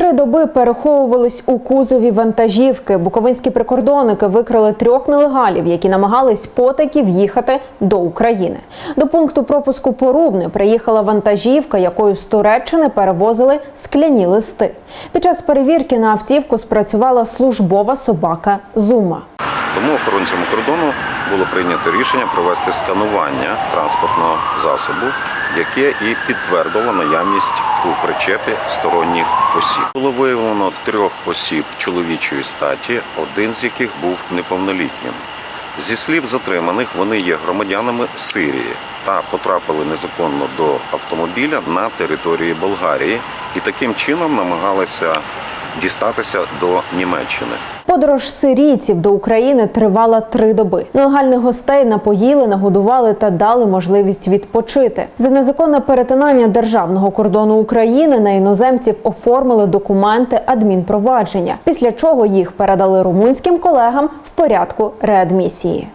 Три доби переховувались у кузові вантажівки. Буковинські прикордонники викрили трьох нелегалів, які намагались потаки в'їхати до України. До пункту пропуску Порубне приїхала вантажівка, якою з Туреччини перевозили скляні листи. Під час перевірки на автівку спрацювала службова собака Зума. Тому охоронцям кордону було прийнято рішення провести сканування транспортного засобу, яке і підтвердило наявність у причепі сторонніх осіб. Було виявлено трьох осіб чоловічої статі, один з яких був неповнолітнім. Зі слів затриманих, вони є громадянами Сирії та потрапили незаконно до автомобіля на території Болгарії і таким чином намагалися дістатися до Німеччини. Подорож сирійців до України тривала три доби. Нелегальних гостей напоїли, нагодували та дали можливість відпочити. За незаконне перетинання державного кордону України на іноземців оформили документи адмінпровадження, після чого їх передали румунським колегам в порядку реадмісії.